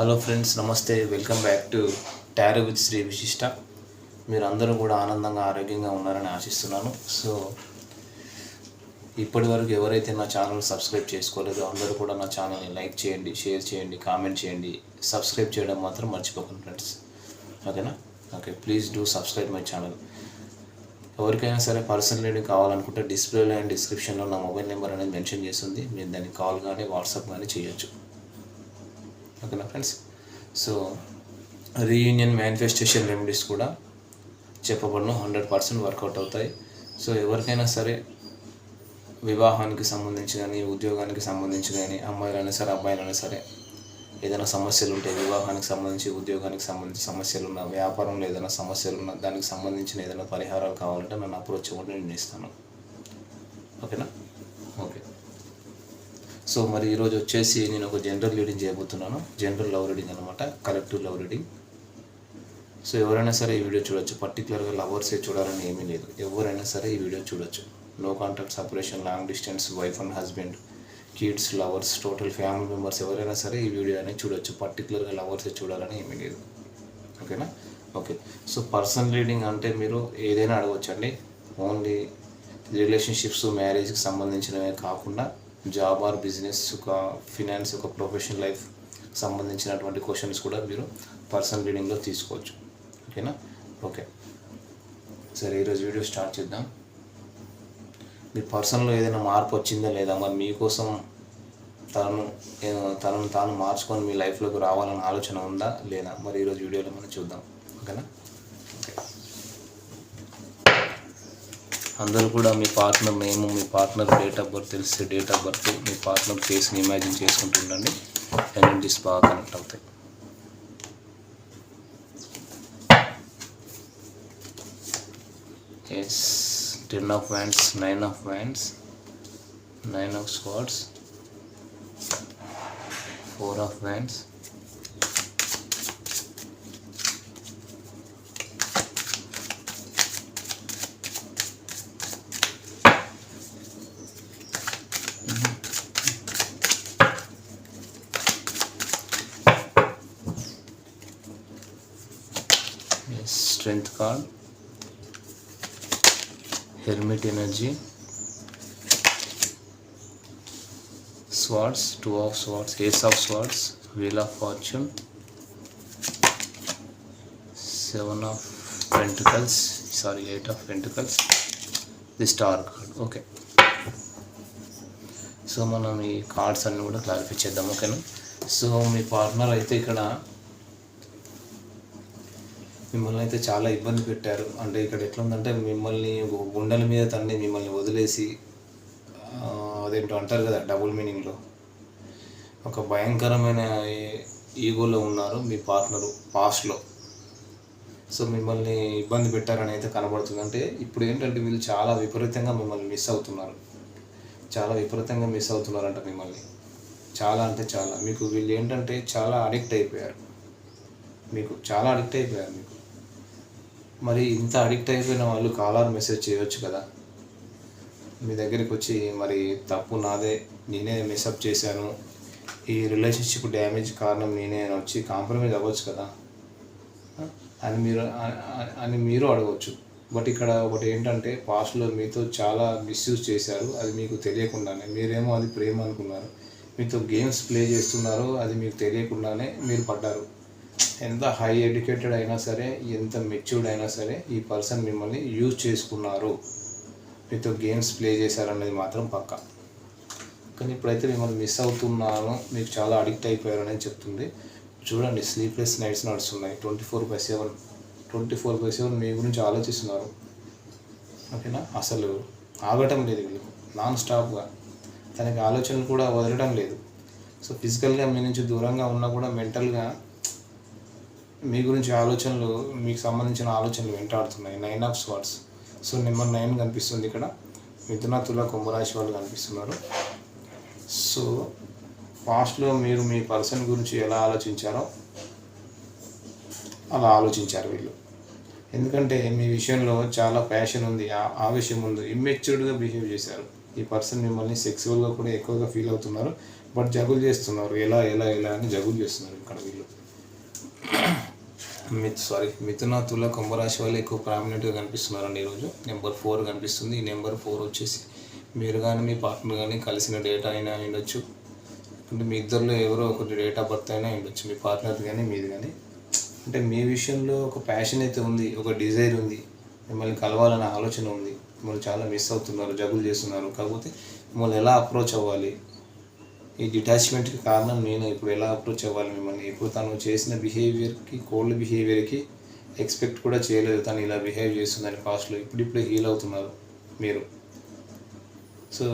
Hello friends నమస్తే. Welcome back to tarot with Shri Vishishta. మీరు అందరూ కూడా ఆనందంగా ఆరోగ్యంగా ఉన్నారని ఆశిస్తున్నాను. సో ఇప్పటి వరకు ఎవరైతే నా ఛానల్ సబ్స్క్రైబ్ చేసుకోలేదో అందరూ కూడా నా ఛానల్ని లైక్ చేయండి షేర్ చేయండి కామెంట్ చేయండి. సబ్స్క్రైబ్ చేయడం మాత్రం మర్చిపోకండి ఫ్రెండ్స్. ఓకేనా? Okay please do subscribe my channel. ఎవరికైనా సరే పర్సనల్ రీడింగ్ కావాలనుకుంటే డిస్ప్లేలో అండ్ డిస్క్రిప్షన్లో నా మొబైల్ నెంబర్ అనేది మెన్షన్ చేస్తుంది. మీరు దాన్ని కాల్ కానీ వాట్సాప్ కానీ చేయొచ్చు. ఓకేనా friends so reunion manifestation remedies కూడా చెప్పబడిన. హండ్రెడ్ పర్సెంట్ వర్కౌట్ అవుతాయి. సో ఎవరికైనా సరే వివాహానికి సంబంధించి కానీ ఉద్యోగానికి సంబంధించి కానీ అమ్మాయిలైనా సరే అబ్బాయిలైనా సరే ఏదైనా సమస్యలు ఉంటే వివాహానికి సంబంధించి ఉద్యోగానికి సంబంధించి సమస్యలు ఉన్న వ్యాపారంలో ఏదైనా సమస్యలు ఉన్న దానికి సంబంధించిన ఏదైనా పరిహారాలు కావాలంటే నన్ను అప్రోచ్ అవ్వండి నేను ఇస్తాను. ఓకేనా? సో మరి ఈరోజు వచ్చేసి నేను ఒక జనరల్ రీడింగ్ చేయబోతున్నాను. జనరల్ లవ్ రీడింగ్ అనమాట కలెక్టివ్ లవ్ రీడింగ్ సో ఎవరైనా సరే ఈ వీడియో చూడొచ్చు. పర్టికులర్గా లవర్సే చూడాలని ఏమీ లేదు. ఎవరైనా సరే ఈ వీడియో చూడొచ్చు. No contact separation long distance wife and husband kids lovers total family members ఎవరైనా సరే ఈ వీడియో అనేది చూడొచ్చు పర్టికులర్గా లవర్సే చూడాలని ఏమీ లేదు. ఓకేనా? ఓకే. సో పర్సనల్ రీడింగ్ అంటే మీరు ఏదైనా అడగవచ్చండి ఓన్లీ రిలేషన్షిప్స్ మ్యారేజ్కి సంబంధించినవే కాకుండా జాబ్ ఆర్ బిజినెస్ ఒక ఫినాన్స్ ఒక ప్రొఫెషనల్ లైఫ్ సంబంధించినటువంటి క్వశ్చన్స్ కూడా మీరు పర్సనల్ రీడింగ్లో తీసుకోవచ్చు. ఓకేనా? ఓకే. సరే ఈరోజు వీడియో స్టార్ట్ చేద్దాం. మీ పర్సన్లో ఏదైనా మార్పు వచ్చిందా లేదా? మరి మీకోసం తనను తనను తాను మార్చుకొని మీ లైఫ్లోకి రావాలన్న ఆలోచన ఉందా లేదా? మరి ఈరోజు వీడియోలో మనం చూద్దాం. ఓకేనా? అందరూ కూడా మీ పార్ట్నర్ నేమ్ మీ పార్ట్నర్ డేట్ ఆఫ్ బర్త్ తెలిస్తే డేట్ ఆఫ్ బర్త్ మీ పార్ట్నర్ ఫేస్ని ఇమాజిన్ చేసుకుంటుండండి ఎనర్జీస్ బాగా కనెక్ట్ అవుతాయి. Yes ten of wands nine of wands nine of swords four of wands strength card hermit energy swords two of swords ace of swords wheel of fortune seven of pentacles sorry eight of pentacles the star card. Okay. So మనం ఈ cards అన్నీ కూడా clarify చేద్దాం ఓకేనా? So మీ partner అయితే ఇక్కడ మిమ్మల్ని అయితే చాలా ఇబ్బంది పెట్టారు. అంటే ఇక్కడ ఎట్లా ఉందంటే మిమ్మల్ని గుండెల మీద తన్ని మిమ్మల్ని వదిలేసి అదేంటో అంటారు కదా డబుల్ మీనింగ్లో. ఒక భయంకరమైన ఈగోలో ఉన్నారు మీ పార్ట్నరు పాస్ట్లో. సో మిమ్మల్ని ఇబ్బంది పెట్టారని అయితే కనబడుతుంది. అంటే ఇప్పుడు ఏంటంటే వీళ్ళు చాలా విపరీతంగా మిమ్మల్ని మిస్ అవుతున్నారు. చాలా విపరీతంగా మిస్ అవుతున్నారంట మిమ్మల్ని. చాలా అంటే చాలా. మీకు వీళ్ళు ఏంటంటే చాలా అడిక్ట్ అయిపోయారు. మీకు చాలా అడిక్ట్ అయిపోయారు మీకు. మరి ఇంత అడిక్ట్ అయిపోయిన వాళ్ళు కాలర్ మెసేజ్ చేయొచ్చు కదా. మీ దగ్గరికి వచ్చి మరి తప్పు నాదే నేనే మిస్అప్ చేశాను. ఈ రిలేషన్షిప్ డ్యామేజ్ కారణం నేనే అని వచ్చి కాంప్రమైజ్ అవ్వచ్చు కదా. అని మీరు అని మీరు అడగవచ్చు బట్ ఇక్కడ ఒకటి ఏంటంటే పాస్ట్లో మీతో చాలా మిస్యూజ్ చేశారు. అది మీకు తెలియకుండానే మీరేమో అది ప్రేమ అనుకున్నారు. మీతో గేమ్స్ ప్లే చేస్తున్నారు అది మీకు తెలియకుండానే మీరు పడ్డారు. ఎంత హై ఎడ్యుకేటెడ్ అయినా సరే ఎంత మెచ్యూర్డ్ అయినా సరే ఈ పర్సన్ మిమ్మల్ని యూజ్ చేసుకున్నారు. మీతో గేమ్స్ ప్లే చేశారనేది మాత్రం పక్కా. కానీ ఇప్పుడైతే మిమ్మల్ని మిస్ అవుతున్నాను మీకు చాలా అడిక్ట్ అయిపోయారు అనేది చెప్తుంది. చూడండి స్లీప్లెస్ నైట్స్ నడుస్తున్నాయి. Twenty four by seven twenty four by seven మీ గురించి ఆలోచిస్తున్నారు. ఓకేనా? అసలు ఆగటం లేదు వీళ్ళు. నాన్ స్టాప్గా తనకి ఆలోచనలు కూడా వదలడం లేదు. సో ఫిజికల్గా మీ నుంచి దూరంగా ఉన్నా కూడా మెంటల్గా మీ గురించి ఆలోచనలు మీకు సంబంధించిన ఆలోచనలు వెంటాడుతున్నాయి. Nine of swords so number nine కనిపిస్తుంది ఇక్కడ. మిథున తుల కుంభరాశి వాళ్ళు కనిపిస్తున్నారు. సో పాస్ట్లో మీరు మీ పర్సన్ గురించి ఎలా ఆలోచించారో అలా ఆలోచించారు వీళ్ళు. ఎందుకంటే మీ విషయంలో చాలా ప్యాషన్ ఉంది ఆ- ఆవేశం ఉంది ఇమ్మెచ్యూర్డ్గా బిహేవ్ చేశారు. ఈ పర్సన్ మిమ్మల్ని సెక్సువల్గా కూడా ఎక్కువగా ఫీల్ అవుతున్నారు బట్ జగులు చేస్తున్నారు. ఎలా ఎలా ఎలా అని జగులు చేస్తున్నారు ఇక్కడ వీళ్ళు. మిత్ సారీ మిథున తుల కుంభరాశి వాళ్ళు ఎక్కువ ప్రామినెంట్గా కనిపిస్తున్నారండి ఈరోజు నెంబర్ ఫోర్ కనిపిస్తుంది. ఈ నెంబర్ ఫోర్ వచ్చేసి మీరు కానీ మీ పార్ట్నర్ కానీ కలిసిన డేటా అయినా ఉండొచ్చు. అంటే మీ ఇద్దరిలో ఎవరో ఒకటి డేట్ ఆఫ్ బర్త్ అయినా ఉండొచ్చు. మీ పార్ట్నర్ కానీ మీది కానీ అంటే మీ విషయంలో ఒక ప్యాషన్ అయితే ఉంది ఒక డిజైర్ ఉంది మిమ్మల్ని కలవాలనే ఆలోచన ఉంది. మిమ్మల్ని చాలా మిస్ అవుతున్నారు జగులు చేస్తున్నారు. కాకపోతే మిమ్మల్ని ఎలా అప్రోచ్ అవ్వాలి? ఈ డిటాచ్మెంట్కి కారణం నేను ఇప్పుడు ఎలా అప్రోచ్ అవ్వాలి మిమ్మల్ని? ఇప్పుడు తను చేసిన బిహేవియర్కి కోల్డ్ బిహేవియర్కి ఎక్స్పెక్ట్ కూడా చేయలేదు. తను ఇలా బిహేవ్ చేస్తుందని కాస్ట్లో ఇప్పుడిప్పుడే హీల్ అవుతున్నారు మీరు. సో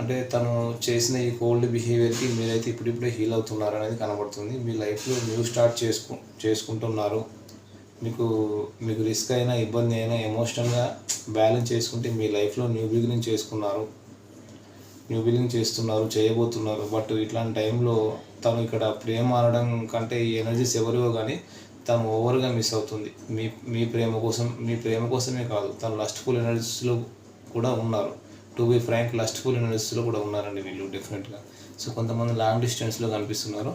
అంటే తను చేసిన ఈ కోల్డ్ బిహేవియర్కి మీరైతే ఇప్పుడిప్పుడే హీల్ అవుతున్నారు అనేది కనబడుతుంది. మీ లైఫ్లో న్యూ స్టార్ట్ చేసుకు చేసుకుంటున్నారు. మీకు మీకు రిస్క్ అయినా ఇబ్బంది అయినా ఎమోషనల్గా బ్యాలెన్స్ చేసుకుంటే మీ లైఫ్లో న్యూ బిగినింగ్ చేసుకున్నారు. న్యూ బిగినింగ్ చేస్తున్నారు చేయబోతున్నారు. బట్ ఇట్లాంటి టైంలో తను ఇక్కడ ప్రేమ అనడం కంటే ఈ ఎనర్జీస్ ఎవరివో కానీ తను ఓవర్గా మిస్ అవుతుంది. మీ మీ ప్రేమ కోసం మీ ప్రేమ కోసమే కాదు తను లస్ట్ఫుల్ ఎనర్జీస్లో కూడా ఉన్నారు. టు బి ఫ్రాంక్ లస్ట్ఫుల్ ఎనర్జీస్లో కూడా ఉన్నారండి వీళ్ళు డెఫినెట్గా సో కొంతమంది లాంగ్ డిస్టెన్స్లో కనిపిస్తున్నారు.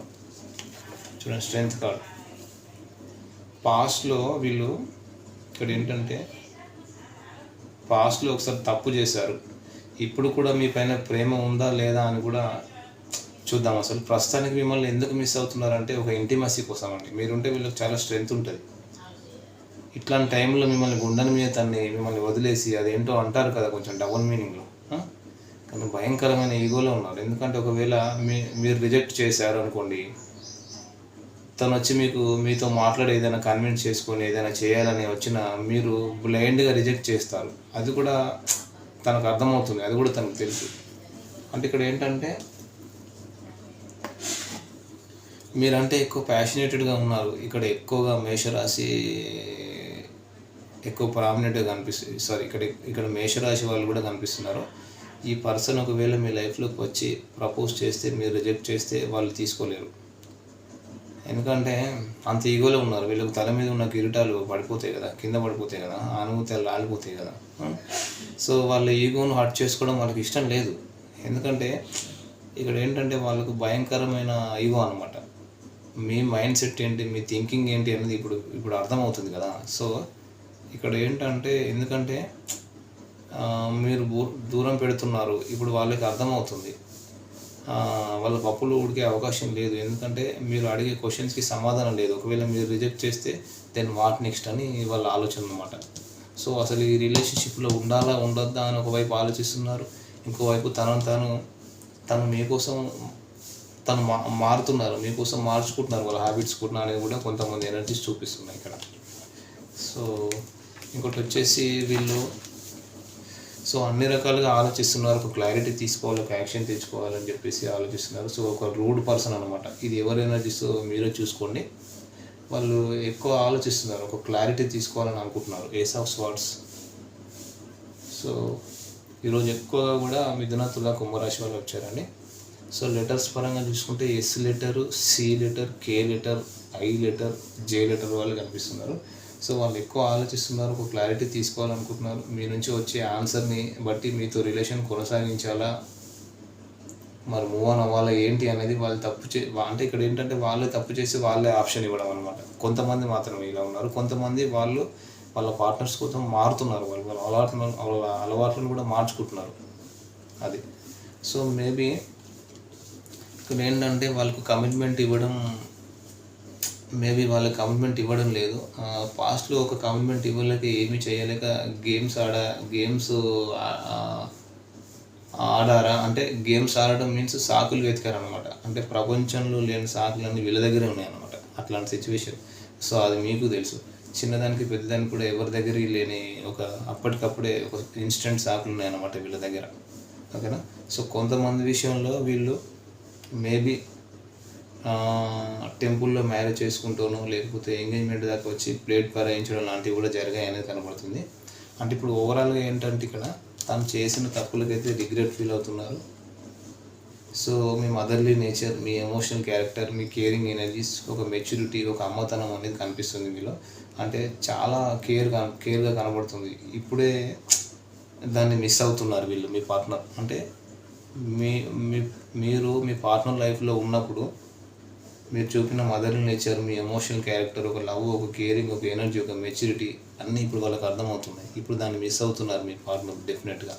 చూడండి స్ట్రెంగ్త్ కార్డ్ పాస్ట్లో వీళ్ళు ఇక్కడ ఏంటంటే పాస్ట్లో ఒకసారి తప్పు చేశారు. ఇప్పుడు కూడా మీ పైన ప్రేమ ఉందా లేదా అని కూడా చూద్దాం అసలు. ప్రస్తుతానికి మిమ్మల్ని ఎందుకు మిస్ అవుతున్నారంటే ఒక ఇంటిమసీ కోసం అండి. మీరుంటే వీళ్ళకి చాలా స్ట్రెంగ్త్ ఉంటుంది. ఇట్లాంటి టైంలో మిమ్మల్ని గుండెని మీద తన్ని మిమ్మల్ని వదిలేసి అదేంటో అంటారు కదా కొంచెం డబుల్ మీనింగ్లో కానీ భయంకరమైన ఈగోలో ఉన్నారు. ఎందుకంటే ఒకవేళ మీ మీరు రిజెక్ట్ చేశారు అనుకోండి తను వచ్చి మీకు మీతో మాట్లాడి ఏదైనా కన్విన్స్ చేసుకొని ఏదైనా చేయాలని వచ్చిన మీరు బ్లైండ్గా రిజెక్ట్ చేస్తారు. అది కూడా తనకు అర్థమవుతుంది అది కూడా తనకు తెలుసు. అంటే ఇక్కడ ఏంటంటే మీరంటే ఎక్కువ ప్యాషనేటెడ్గా ఉన్నారు. ఇక్కడ ఎక్కువగా మేషరాశి ఎక్కువ ప్రామినెంట్గా కనిపిస్తుంది సారీ ఇక్కడ ఇక్కడ మేషరాశి వాళ్ళు కూడా కనిపిస్తున్నారు. ఈ పర్సన్ ఒకవేళ మీ లైఫ్లోకి వచ్చి ప్రపోజ్ చేస్తే మీరు రిజెక్ట్ చేస్తే వాళ్ళు తీసుకోలేరు. ఎందుకంటే అంత ఈగోలో ఉన్నారు. వీళ్ళకి తల మీద ఉన్న కిరీటాలు పడిపోతాయి కదా కింద పడిపోతాయి కదా అనుమూతాలు రాలిపోతాయి కదా. సో వాళ్ళ ఈగోను హర్ట్ చేసుకోవడం వాళ్ళకి ఇష్టం లేదు. ఎందుకంటే ఇక్కడ ఏంటంటే వాళ్ళకు భయంకరమైన ఈగో అనమాట మీ మైండ్ సెట్ ఏంటి మీ థింకింగ్ ఏంటి అనేది ఇప్పుడు ఇప్పుడు అర్థమవుతుంది కదా. సో ఇక్కడ ఏంటంటే ఎందుకంటే మీరు దూరం పెడుతున్నారు. ఇప్పుడు వాళ్ళకి అర్థమవుతుంది. వాళ్ళ పప్పులు ఉడికే అవకాశం లేదు. ఎందుకంటే మీరు అడిగే క్వశ్చన్స్కి సమాధానం లేదు. ఒకవేళ మీరు రిజెక్ట్ చేస్తే దెన్ వాట్ నెక్స్ట్ అని వాళ్ళ ఆలోచన అనమాట సో అసలు ఈ రిలేషన్షిప్లో ఉండాలా ఉండొద్దా అని ఒకవైపు ఆలోచిస్తున్నారు. ఇంకోవైపు తనను తాను తను మీకోసం తను మా మారుతున్నారు. మీకోసం మార్చుకుంటున్నారు వాళ్ళ హ్యాబిట్స్ కూడా అనేది కూడా కొంతమంది ఎనర్జీస్ చూపిస్తున్నాయి ఇక్కడ. సో ఇంకోటి వచ్చేసి వీళ్ళు సో అన్ని రకాలుగా ఆలోచిస్తున్నారు. ఒక క్లారిటీ తీసుకోవాలి ఒక యాక్షన్ తెచ్చుకోవాలని చెప్పేసి ఆలోచిస్తున్నారు. సో ఒక రూడ్ పర్సన్ అనమాట ఇది ఎవరైనా ఎనర్జీస్ మీరే చూసుకోండి. వాళ్ళు ఎక్కువ ఆలోచిస్తున్నారు. ఒక క్లారిటీ తీసుకోవాలని అనుకుంటున్నారు. ఏస్ ఆఫ్ స్వార్డ్స్ సో ఈరోజు ఎక్కువగా కూడా మిథున తులా కుంభరాశి వాళ్ళు వచ్చారండి. సో లెటర్స్ పరంగా చూసుకుంటే S letter C letter K letter I letter J letter వాళ్ళు కనిపిస్తున్నారు. సో వాళ్ళు ఎక్కువ ఆలోచిస్తున్నారు ఒక క్లారిటీ తీసుకోవాలనుకుంటున్నారు. మీ నుంచి వచ్చే ఆన్సర్ని బట్టి మీతో రిలేషన్ కొనసాగించాలా? మరి మూవ్ ఆన్ అవ్వాలా? ఏంటి అనేది వాళ్ళు తప్పు చే అంటే ఇక్కడ ఏంటంటే వాళ్ళే తప్పు చేసి వాళ్ళే ఆప్షన్ ఇవ్వడం అనమాట కొంతమంది మాత్రమే ఇలా ఉన్నారు. కొంతమంది వాళ్ళు వాళ్ళ పార్ట్నర్స్ కోసం మారుతున్నారు. వాళ్ళు వాళ్ళ అలవాట్లను వాళ్ళ అలవాట్లను కూడా మార్చుకుంటున్నారు. అది. సో మేబీ ఇక్కడ ఏంటంటే వాళ్ళకు కమిట్మెంట్ ఇవ్వడం మేబీ వాళ్ళకి కమిట్మెంట్ ఇవ్వడం లేదు. పాస్ట్లో ఒక కమిట్మెంట్ ఇవ్వలేక ఏమీ చేయలేక గేమ్స్ ఆడ గేమ్స్ ఆడారా? అంటే గేమ్స్ ఆడడం మీన్స్ సాకులు వెతికారనమాట అంటే ప్రపంచంలో లేని సాకులన్నీ వీళ్ళ దగ్గరే ఉన్నాయన్నమాట. అట్లాంటి సిచ్యువేషన్ సో అది మీకు తెలుసు. చిన్నదానికి పెద్దదానికి కూడా ఎవరి దగ్గర లేని ఒక అప్పటికప్పుడే ఒక ఇన్స్టెంట్ సాకులు ఉన్నాయన్నమాట వీళ్ళ దగ్గర. ఓకేనా? సో కొంతమంది విషయంలో వీళ్ళు మేబీ టెంపుల్లో మ్యారేజ్ చేసుకుంటాను లేకపోతే ఎంగేజ్మెంట్ దాకా వచ్చి ప్లేట్ పరాయించడం లాంటివి కూడా జరిగాయి అనేది కనబడుతుంది. అంటే ఇప్పుడు ఓవరాల్గా ఏంటంటే ఇక్కడ తను చేసిన తప్పులకైతే రిగ్రెట్ ఫీల్ అవుతున్నారు. సో మీ మదర్లీ నేచర్ మీ ఎమోషనల్ క్యారెక్టర్ మీ కేరింగ్ ఎనర్జీస్ ఒక మెచ్యూరిటీ ఒక అమ్మతనం అనేది కనిపిస్తుంది మీలో. అంటే చాలా కేర్ కేర్గా కనబడుతుంది. ఇప్పుడే దాన్ని మిస్ అవుతున్నారు వీళ్ళు మీ పార్ట్నర్ అంటే మీ మీ మీరు మీ పార్ట్నర్ లైఫ్లో ఉన్నప్పుడు మీరు చూపిన మదర్ నేచర్ మీ ఎమోషనల్ క్యారెక్టర్ ఒక లవ్ ఒక కేరింగ్ ఒక ఎనర్జీ ఒక మెచ్యూరిటీ అన్నీ ఇప్పుడు వాళ్ళకి అర్థమవుతున్నాయి. ఇప్పుడు దాన్ని మిస్ అవుతున్నారు మీ పార్ట్నర్ డెఫినెట్గా.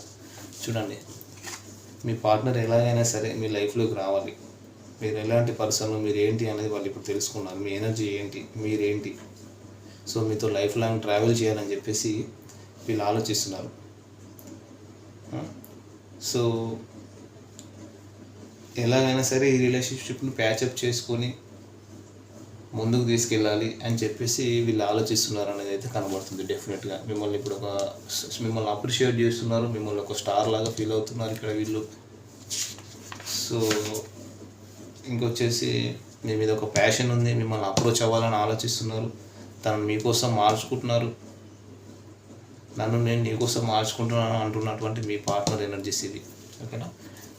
చూడండి మీ పార్ట్నర్ ఎలాగైనా సరే మీ లైఫ్లోకి రావాలి. మీరు ఎలాంటి పర్సన్ మీరు ఏంటి అనేది వాళ్ళు ఇప్పుడు తెలుసుకున్నారు. మీ ఎనర్జీ ఏంటి? మీరేంటి? సో మీతో లైఫ్ లాంగ్ ట్రావెల్ చేయాలని చెప్పేసి వీళ్ళు ఆలోచిస్తున్నారు. సో ఎలాగైనా సరే ఈ రిలేషన్షిప్ని ప్యాచప్ చేసుకొని ముందుకు తీసుకెళ్ళాలి అని చెప్పేసి వీళ్ళు ఆలోచిస్తున్నారు అనేది అయితే కనబడుతుంది డెఫినెట్గా మిమ్మల్ని ఇప్పుడు ఒక మిమ్మల్ని అప్రిషియేట్ చేస్తున్నారు మిమ్మల్ని ఒక స్టార్ లాగా ఫీల్ అవుతున్నారు ఇక్కడ వీళ్ళు. సో ఇంకొచ్చేసి మీ మీద ఒక ప్యాషన్ ఉంది మిమ్మల్ని అప్రోచ్ అవ్వాలని ఆలోచిస్తున్నారు తను మీకోసం మార్చుకుంటున్నారు నన్ను నేను నీకోసం మార్చుకుంటున్నాను అంటున్నటువంటి మీ పార్ట్నర్ ఎనర్జీస్ ఇది ఓకేనా